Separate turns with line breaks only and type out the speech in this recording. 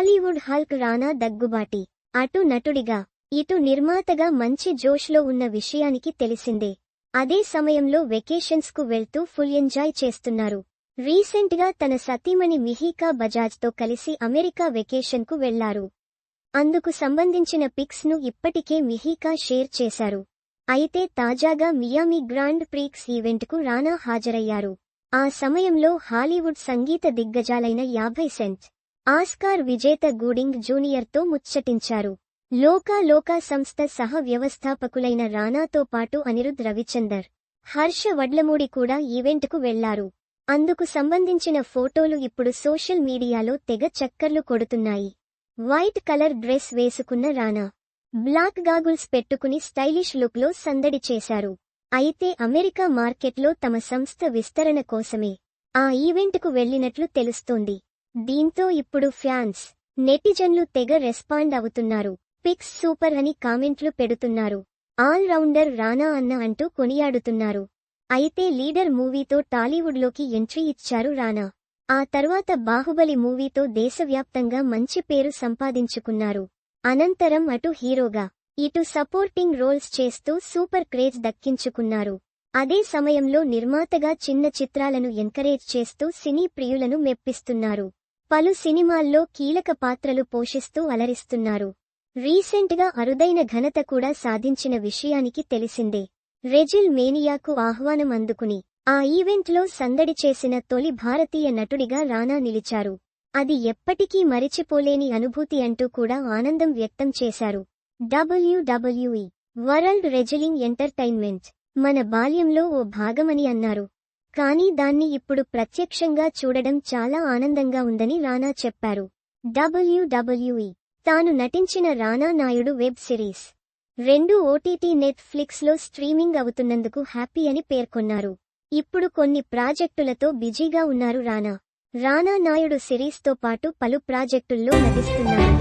Tollywood Hulk రానా దగ్గుబాటి. అటు నటుడిగా ఇటు నిర్మాతగా మంచి జోష్లో ఉన్న విషయానికి తెలిసిందే. అదే సమయంలో వెకేషన్స్కు వెళ్తూ ఫుల్ ఎంజాయ్ చేస్తున్నారు. రీసెంట్గా తన సతీమణి మిహికా బజాజ్తో కలిసి అమెరికా వెకేషన్కు వెళ్ళారు. అందుకు సంబంధించిన పిక్స్ను ఇప్పటికే మిహికా షేర్ చేశారు. అయితే తాజాగా మియామి గ్రాండ్ ప్రీక్స్ ఈవెంట్కు రానా హాజరయ్యారు. ఆ సమయంలో హాలీవుడ్ సంగీత దిగ్గజాలైన యాభై సెంట్ ఆస్కార్ విజేత గూడింగ్ జూనియర్తో ముచ్చటించారు. లోకా లోకా సంస్థ సహ వ్యవస్థాపకులైన రానాతో పాటు అనిరుద్ రవిచందర్ హర్ష వడ్లమూడి కూడా ఈవెంట్కు వెళ్ళారు. అందుకు సంబంధించిన ఫోటోలు ఇప్పుడు సోషల్ మీడియాలో తెగ చక్కర్లు కొడుతున్నాయి. వైట్ కలర్ డ్రెస్ వేసుకున్న రానా బ్లాక్ గాగుల్స్ పెట్టుకుని స్టైలిష్ లుక్లో సందడి చేశారు. అయితే అమెరికా మార్కెట్లో తమ సంస్థ విస్తరణ కోసమే ఆ ఈవెంట్కు వెళ్ళినట్లు తెలుస్తోంది. దీంతో ఇప్పుడు ఫ్యాన్స్ నెటిజన్లు తెగ రెస్పాండ్ అవుతున్నారు. పిక్స్ సూపర్ అని కామెంట్లు పెడుతున్నారు. ఆల్ రౌండర్ రానా అన్న అంటూ కొనియాడుతున్నారు. అయితే లీడర్ మూవీతో టాలీవుడ్లోకి ఎంట్రీ ఇచ్చారు రానా. ఆ తర్వాత బాహుబలి మూవీతో దేశవ్యాప్తంగా మంచి పేరు సంపాదించుకున్నారు. అనంతరం అటు హీరోగా ఇటు సపోర్టింగ్ రోల్స్ చేస్తూ సూపర్ క్రేజ్ దక్కించుకున్నారు. అదే సమయంలో నిర్మాతగా చిన్న చిత్రాలను ఎంకరేజ్ చేస్తూ సినీ ప్రియులను మెప్పిస్తున్నారు. పలు సినిమాల్లో కీలక పాత్రలు పోషిస్తూ అలరిస్తున్నారు. రీసెంట్గా అరుదైన ఘనత కూడా సాధించిన విషయానికి తెలిసిందే. రెజిల్ మేనియాకు ఆహ్వానం అందుకుని ఆ ఈవెంట్లో సందడి చేసిన తొలి భారతీయ నటుడిగా రానా నిలిచారు. అది ఎప్పటికీ మరిచిపోలేని అనుభూతి అంటూ కూడా ఆనందం వ్యక్తం చేశారు. డబ్ల్యూడబ్ల్యూఈ వరల్డ్ రెజిలింగ్ ఎంటర్టైన్మెంట్ మన బాల్యంలో ఓ భాగమని అన్నారు. కానీ దాన్ని ఇప్పుడు ప్రత్యక్షంగా చూడడం చాలా ఆనందంగా ఉందని రానా చెప్పారు. డబ్ల్యూడబ్ల్యూఈ తాను నటించిన రానా నాయుడు వెబ్ సిరీస్. రెండు ఓటీటీ నెట్ఫ్లిక్స్లో స్ట్రీమింగ్ అవుతున్నందుకు హ్యాపీ అని పేర్కొన్నారు. ఇప్పుడు కొన్ని ప్రాజెక్టులతో బిజీగా ఉన్నారు రానా రానా నాయుడు సిరీస్తో పాటు పలు ప్రాజెక్టుల్లో నటిస్తున్నారు.